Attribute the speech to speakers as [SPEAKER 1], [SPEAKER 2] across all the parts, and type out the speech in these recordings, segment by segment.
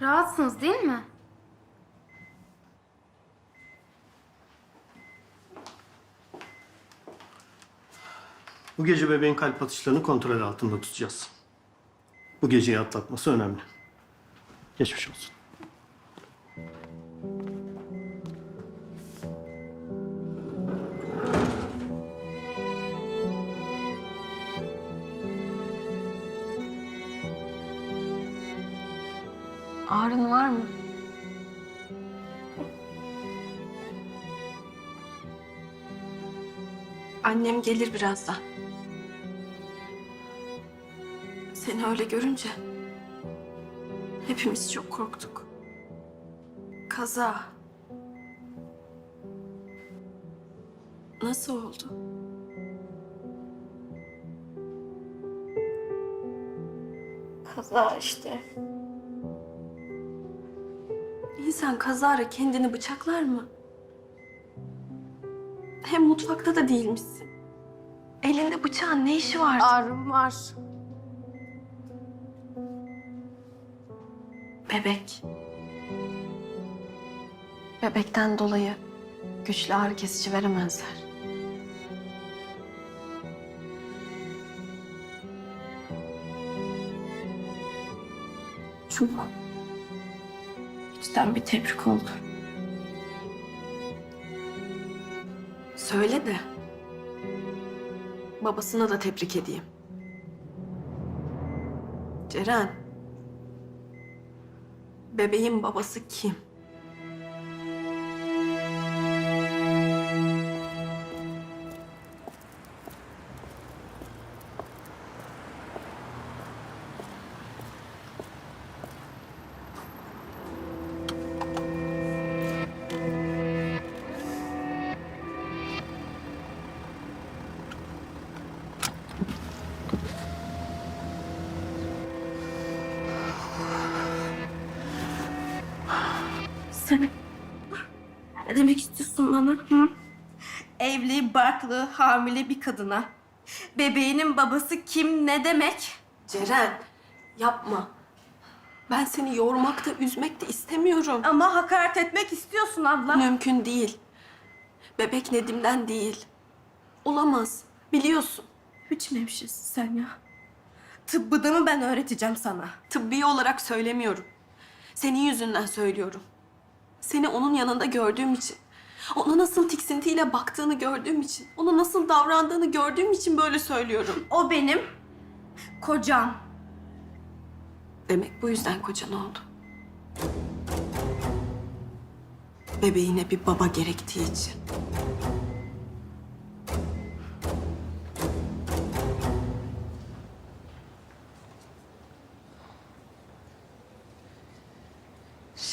[SPEAKER 1] Rahatsınız değil mi?
[SPEAKER 2] Bu gece bebeğin kalp atışlarını kontrol altında tutacağız. Bu geceyi atlatması önemli. Geçmiş olsun.
[SPEAKER 3] Ağrın var mı?
[SPEAKER 4] Annem gelir birazdan. Seni öyle görünce hepimiz çok korktuk. Kaza. Nasıl oldu?
[SPEAKER 1] Kaza işte.
[SPEAKER 4] İnsan kazara kendini bıçaklar mı? Hem mutfakta da değilmişsin. Elinde bıçağın ne işi vardı?
[SPEAKER 1] Ağrım var.
[SPEAKER 4] Bebek. Bebekten dolayı güçlü ağrı kesici veremezler. Çok içten bir tebrik oldu. Söyle de babasına da tebrik edeyim. Ceren. Bebeğin babası kim? Sen ne demek istiyorsun bana? Hı? Evli, barklı, hamile bir kadına bebeğinin babası kim ne demek? Ceren yapma. Ben seni yormak da üzmek de istemiyorum.
[SPEAKER 1] Ama hakaret etmek istiyorsun abla.
[SPEAKER 4] Mümkün değil. Bebek Nedim'den değil. Olamaz. Biliyorsun.
[SPEAKER 1] Hiç mevşisin sen ya. Tıbbını mı ben öğreteceğim sana?
[SPEAKER 4] Tıbbi olarak söylemiyorum. Senin yüzünden söylüyorum. Seni onun yanında gördüğüm için. Ona nasıl tiksintiyle baktığını gördüğüm için. Ona nasıl davrandığını gördüğüm için böyle söylüyorum.
[SPEAKER 1] O benim kocam.
[SPEAKER 4] Demek bu yüzden kocan oldu. Bebeğine bir baba gerektiği için.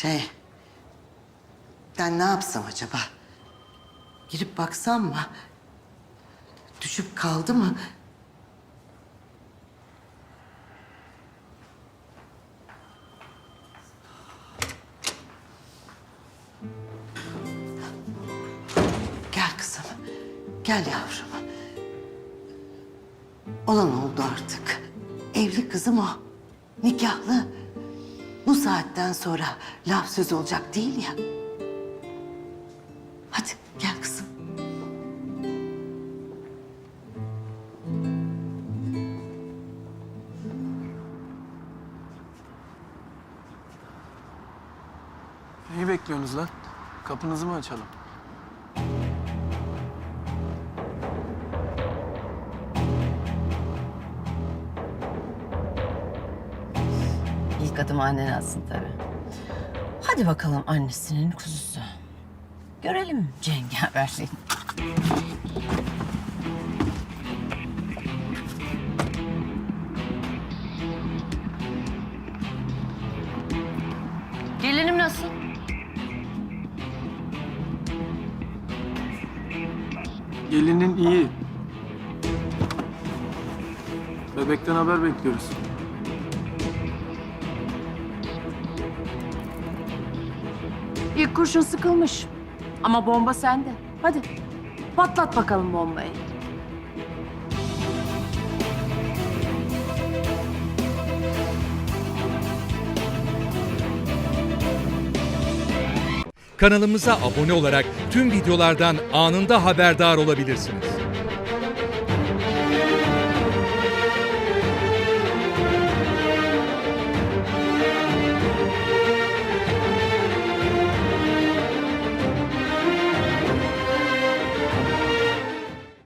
[SPEAKER 5] Şey, ben ne yapsam acaba? Girip baksam mı? Düşüp kaldı mı? Gel kızım. Gel yavrum. Olan oldu artık. Evli kızım o. Nikahlı. Bu saatten sonra laf söz olacak değil ya. Hadi gel kızım.
[SPEAKER 6] Neyi bekliyorsunuz lan? Kapınızı mı açalım?
[SPEAKER 7] İlk adım annen atsın tabii. Hadi bakalım annesinin kuzusu. Görelim cengaverliğini. Gelinim nasıl?
[SPEAKER 6] Gelinin iyi. Bebekten haber bekliyoruz.
[SPEAKER 3] İlk kurşun sıkılmış. Ama bomba sende. Hadi patlat bakalım bombayı.
[SPEAKER 8] Kanalımıza abone olarak tüm videolardan anında haberdar olabilirsiniz.